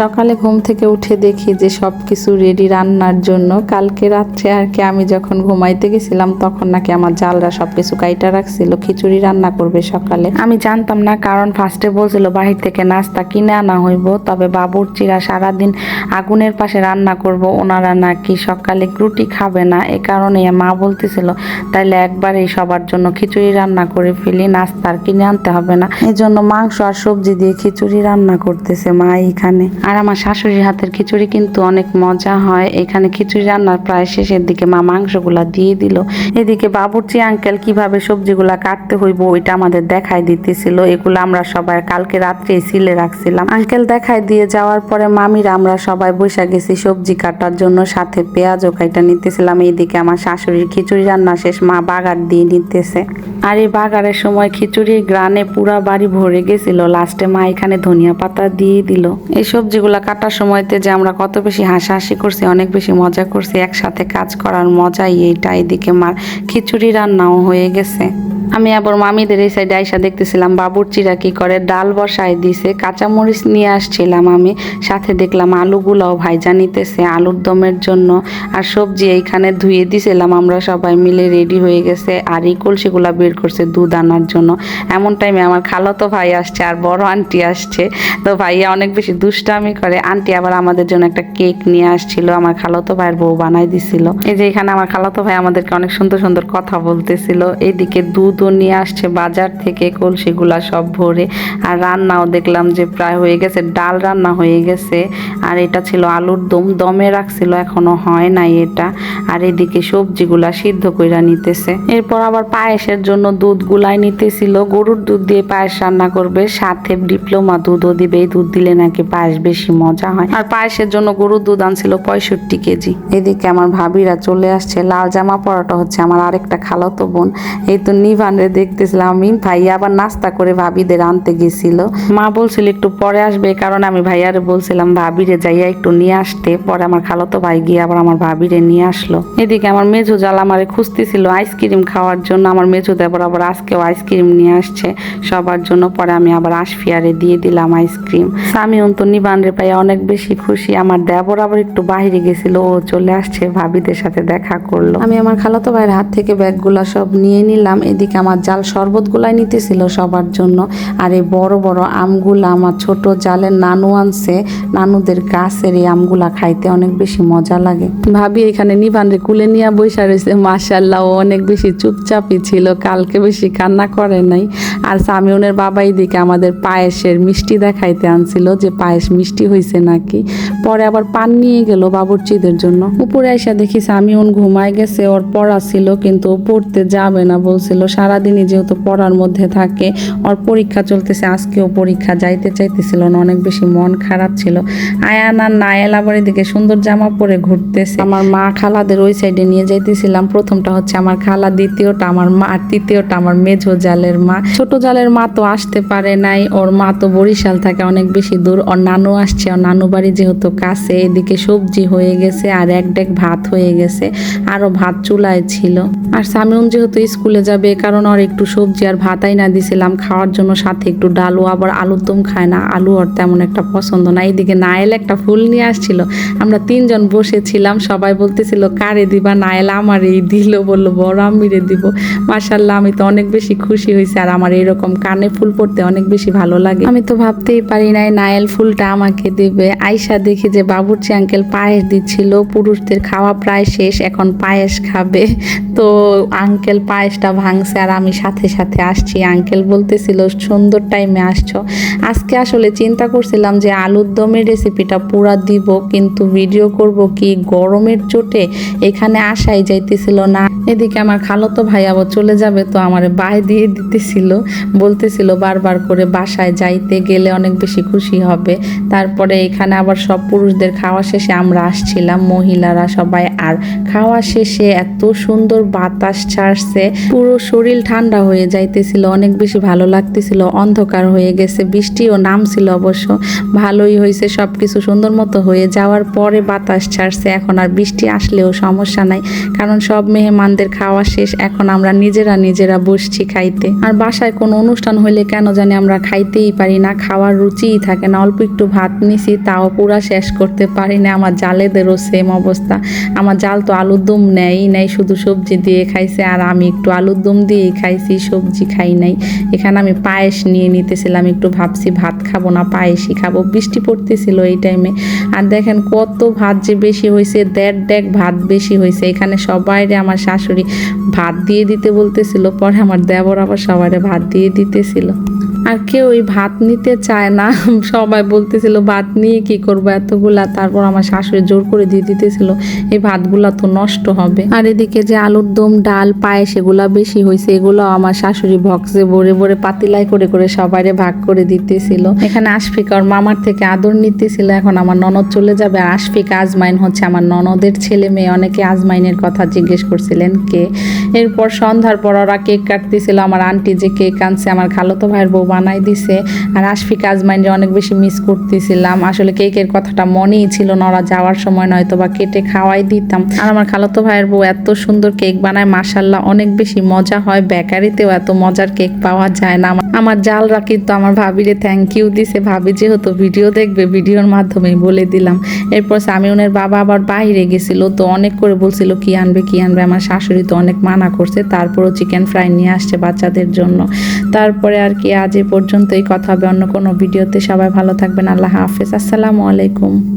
সকালে ঘুম থেকে উঠে দেখি যে সব কিছু রেডি রান্নার জন্য। কালকে রাত্রে আর কি আমি যখন ঘুমাইতে গেছিলাম তখন নাকি আমার জালরা সব কিছু কাইটা রাখছিল, খিচুড়ি রান্না করবে সকালে। আমি জানতাম না, কারণ ফার্স্টে বলছিল বাহির থেকে নাস্তা কিনে আনা হইব, তবে বাবুর্চিরা সারাদিন আগুনের পাশে রান্না করব, ওনারা নাকি সকালে রুটি খাবে না, এ কারণে মা বলতেছিল, তাইলে একবারেই সবার জন্য খিচুড়ি রান্না করে ফেলি, নাস্তা আর কিনে আনতে হবে না। এই জন্য মাংস আর সবজি দিয়ে খিচুড়ি রান্না করতেছে মা এখানে। আর আমার শাশুড়ির হাতের খিচুড়ি কিন্তু অনেক মজা হয়। এখানে খিচুড়ি রান্নার প্রায় শেষের দিকে মা মাংসগুলা দিয়ে দিল। এদিকে বাবুর্চি আঙ্কেল কীভাবে সবজিগুলা কাটতে হইব ওইটা আমাদের দেখাই দিতেছিল। এগুলো আমরা সবাই কালকে রাত্রে সিলে রাখছিলাম। আঙ্কেল দেখাই দিয়ে যাওয়ার পরে মামিরা আমরা সবাই বসে গেছি সবজি কাটার জন্য, সাথে পেঁয়াজও কাইটা নিতেছিলাম। এইদিকে আমার শাশুড়ির খিচুড়ি রান্না শেষ, মা বাগার দিয়ে নিতেছে। আর এই বাগারের সময় খিচুড়ির গ্রানে পুরা বাড়ি ভরে গেছিল। লাস্টে মা এখানে ধনিয়া পাতা দিয়ে দিল। এই সবজিগুলা কাটার সময়তে যে আমরা কত বেশি হাসাহাসি করছি, অনেক বেশি মজা করছি, একসাথে কাজ করার মজাই এইটা। এদিকে মার খিচুড়ি রান্নাও হয়ে গেছে। আমি আবার মামিদের এই সাইডে আইসা দেখতেছিলাম বাবুর্চিরা কি করে, ডাল বসায় দিছে, কাঁচামরিচ নিয়ে আসছিলাম আমি, সাথে দেখলাম আলুগুলাও ভাইজা নিতেছে আলুর দমের জন্য, আর সবজি এইখানে ধুয়ে দিছিলাম, আমরা সবাই মিলে রেডি হয়ে গেছে, আর এই কলসিগুলা বের করছে দুধ আনার জন্য। এমন টাইমে আমার খালাতো ভাই আসছে, আর বড় আন্টি আসছে, তো ভাইয়া অনেক বেশি দুষ্টামি করে, আন্টি আবার আমাদের জন্য একটা কেক নিয়ে আসছিল, আমার খালাতো ভাইয়ের বউ বানাই দিছিল। এই যে এখানে আমার খালাতো ভাই আমাদেরকে অনেক সুন্দর সুন্দর কথা বলতেছিল এইদিকে দুধও নিয়ে আসছে বাজার থেকে, কলসিগুলা সব ভরে। আর রান্নাও দেখলাম যে প্রায় হয়ে গেছে, ডাল রান্না হয়ে গেছে। আর এটা ছিল আলুর দম, দমে রাখছিল, এখনও হয় নাই এটা। আর এদিকে সবজিগুলা সিদ্ধ কইরা নিতেছে। এরপর আবার পায়েসের জন্য দুধ গুলাই নিতেছিল। গরুর দুধ দিয়ে পায়েস রান্না করবে, সাথে ডিপ্লোমা দুধও দিবে। এই দুধ দিলে নাকি পায়েস বেশি মজা হয়। আর পায়েসের জন্য গরুর দুধ আনছিল পঁয়ষট্টি কেজি। এদিকে আমার ভাবিরা চলে আসছে, লাল জামা পরাটা হচ্ছে আমার আরেকটা খালাতো বোন। এই তো নিভানরে দেখতেছিলাম আমি ভাইয়া আবার নাস্তা করে ভাবিদের আনতে গেছিল। মা বলছিল, একটু পরে আসবে। কারণ আমি ভাইয়ারে বলছিলাম, ভাবিরে যাইয়া একটু নিয়ে আসতে। পরে আমার খালাতো ভাই গিয়ে আবার আমার ভাবিরে নিয়ে আসলো। এদিকে আমার মেজো জাল আমারে খুঁজতেছিল আইসক্রিম খাওয়ার জন্য। আমার মেজো দেবর আবার আজকেও আইসক্রিম নিয়ে আসছে সবার জন্য। পরে আমি আবার আশফিয়ারে দিয়ে দিলাম আইসক্রিম। আমি অন্ত নিবানরে পাই অনেক বেশি খুশি। আমার দেবর আবার একটু বাইরে গেছিল। ও চলে আসছে ভাবিদের সাথে দেখা করল। আমি আমার খালাতো ভাইয়ের হাত থেকে ব্যাগগুলা সব নিয়ে নিলাম। এদিকে আমার জাল শরবত গুলাই নিতেছিল সবার জন্য। আর এই বড় বড় আমগুলা আমার ছোট জালের নানু আনছে। নানুদের গাছের এই আমগুলা খাইতে অনেক বেশি মজা লাগে। ভাবি এখানে নিবানরে কুলে নিয়ে বৈশা রয়েছে মাসাল্লাহ অনেক বেশি চুপচাপই ছিল, কালকে বেশি কান্না করে নাই। আর সামিউনের বাবাই দিকে আমাদের পায়েসের মিষ্টি দেখাইতে আনছিল যে পায়েস মিষ্টি হয়েছে নাকি। পরে আবার পান নিয়ে গেল বাবুর্চিদের জন্য। উপরে এসে দেখি সামিউন ঘুমায় গেছে, ওর পড়া ছিল, কিন্তু পড়তে যাবে না বলছিল। সারাদিনই যেহেতু পড়ার মধ্যে থাকে, ওর পরীক্ষা চলতেছে, আজকেও পরীক্ষা, যাইতে চাইতেছিল না, অনেক বেশি মন খারাপ ছিল। আয়ান আর নায়েল আবার এদিকে সুন্দর জামা পরে ঘুরতেছে। আমার মা খালাদের ওই সাইডে নিয়ে যাইতেছিলাম। প্রথমটা হচ্ছে আমার খালা, দ্বিতীয়টা আমার মা, আর তৃতীয়টা আমার মেঝো জালের মা। ছোট জালের মা তো আসতে পারে নাই, ওর মা তো বরিশাল থাকে অনেক বেশি দূর। ওর নানু আসছে, ওর নানু বাড়ি যেহেতু কাছে, এদিকে সবজি হয়ে গেছে, আর এক ডেক ভাত হয়ে গেছে, আরও ভাত চুলায় ছিল। আর সামিউন যেহেতু স্কুলে যাবে, এ কারণে ওর একটু সবজি আর ভাতাই না দিছিলাম, খাওয়ার জন্য সাথে একটু ডালু আবার আলুর দম খায় না, আলু ওর তেমন একটা পছন্দ না। এইদিকে নায়েল একটা ফুল নিয়ে আসছিল, আমরা তিনজন বসেছিলাম, সবাই বলতেছিল, কারে দিবা নায়েল আমার এই দিল। বলল, বড় আমিরে দিব। মার্শাল্লাহ আমি তো অনেক বেশি খুশি হয়েছি, আর আমার এরকম কানে ফুল পড়তে অনেক বেশি ভালো লাগে। আমি তো ভাবতেই পারি নাই, নায়েল ফুলটা আমাকে দেবে। আয়সা দেখি যে বাবুর্চি আঙ্কেল পায়েস দিচ্ছিল, পুরুষদের খাওয়া প্রায় শেষ, এখন পায়েস খাবে। তো আঙ্কেল পায়েসটা ভাঙছে আর আমি সাথে সাথে আসছি। আঙ্কেল বলতেছিল, সুন্দর টাইমে আসছো। আজকে আসলে চিন্তা করছিলাম যে আলুর দমের রেসিপিটা পুরা দিব, কিন্তু ভিডিও করব কি গরমের চোটে? এখানে আসাই যাইতেছিল না। এদিকে আমার খালতো ভাই আবার চলে যাবে তো আমার বাই দিয়ে দিতেছিল। বলতেছিল বারবার করে বাসায় যাইতে গেলে অনেক বেশি খুশি হবে। তারপরে এখানে আবার সব পুরুষদের খাওয়া শেষে আমরা আসছিলাম, মহিলারা সবাই। আর খাওয়া শেষে এত সুন্দর বাতাস ছাড়ছে, পুরো শরীর শরীর ঠান্ডা হয়ে যাইতেছিল, অনেক বেশি ভালো লাগতেছিল, অন্ধকার হয়ে গেছে, বৃষ্টিও নামছিল অবশ্য, ভালোই হয়েছে সব কিছু সুন্দর মতো হয়ে যাওয়ার পরে বাতাস ছাড়ছে, এখন আর বৃষ্টি আসলেও সমস্যা নাই, কারণ সব মেহমানদের খাওয়া শেষ, এখন আমরা নিজেরা নিজেরা বসছি খাইতে। আর বাসায় কোনো অনুষ্ঠান হইলে কেন জানি আমরা খাইতেই পারি না, খাওয়ার রুচিই থাকে না, অল্প একটু ভাত নিছি, তাও পুরা শেষ করতে পারি না, আমার জালেদেরও সেম অবস্থা, আমার জাল তো আলুর দম নেই নেয় শুধু সবজি দিয়ে খাইছে, আর আমি একটু আলুর দম দিয়েই খাইছি, সবজি খাই নাই। এখানে আমি পায়েস নিয়ে নিতেছিলাম, একটু ভাবছি ভাত খাব না, পায়েসই খাব। বৃষ্টি পড়তেছিল এই টাইমে আর দেখেন কত ভাত যে বেশি হয়েছে দেড় ডেক ভাত বেশি হয়েছে এখানে সবাইরে আমার শাশুড়ি ভাত দিয়ে দিতে বলতেছিল, পরে আমার দেবর আবার সবাইরে ভাত দিয়ে দিতেছিল। আর কেউ ওই ভাত নিতে চায় না। সবাই বলতেছিল, ভাত নিয়ে কি করব এতগুলা? তারপর আমার শাশুড়ি জোর করে দিয়ে দিতেছিল, এই ভাতগুলা তো নষ্ট হবে। আর এদিকে যে আলুর দম, ডাল, পায়েস, এগুলা বেশি হয়েছে এগুলো আমার শাশুড়ি ভক্সে ভরে ভরে পাতিলাই করে করে সবাইরে ভাগ করে দিতেছিল। এখানে আশফিক আর মামার থেকে আদর নিতেছিল, এখন আমার ননদ চলে যাবে। আর আশফিক আজমাইন হচ্ছে আমার ননদের ছেলে মেয়ে, অনেকে আজমাইনের কথা জিজ্ঞেস করছিলেন কে। এরপর সন্ধ্যার পর ওরা কেক কাটতেছিল, আমার আন্টি যে কেক আনছে আমার খালতো ভাইয়ের বউ বানাই দিছে। আর আশফিক আজমাইনরে অনেক বেশি মিস করতেছিলাম। আসলে কেকের কথাটা মনেই ছিল না, ওরা যাওয়ার সময় নয়তো বা কেটে খাওয়াই দিতাম। আর আমার খালতো ভাইয়ের বউ এত সুন্দর কেক বানায় মাসাল্লাহ অনেক বেশি মজা হয়। বেকারিতেও এত মজার কেক পাওয়া যায় না। আমার- জালরা কিন্তু আমার ভাবিরে থ্যাংক ইউ দিছে। ভাবি যেহেতু ভিডিও দেখবে, ভিডিওর মাধ্যমেই বলে দিলাম। এরপর সামিউনের বাবা আবার বাইরে গেছিল, তো অনেক করে বলছিল, কি আনবে কি আনবে? আমার শাশুড়ি তো অনেক মানা করছে। তারপরও চিকেন ফ্রাই নিয়ে আসছে বাচ্চাদের জন্য। তারপরে আর কি, আজ এ পর্যন্তই। কথা হবে অন্য কোনো ভিডিওতে। সবাই ভালো থাকবেন। আল্লাহ হাফেজ। আসসালামু আলাইকুম।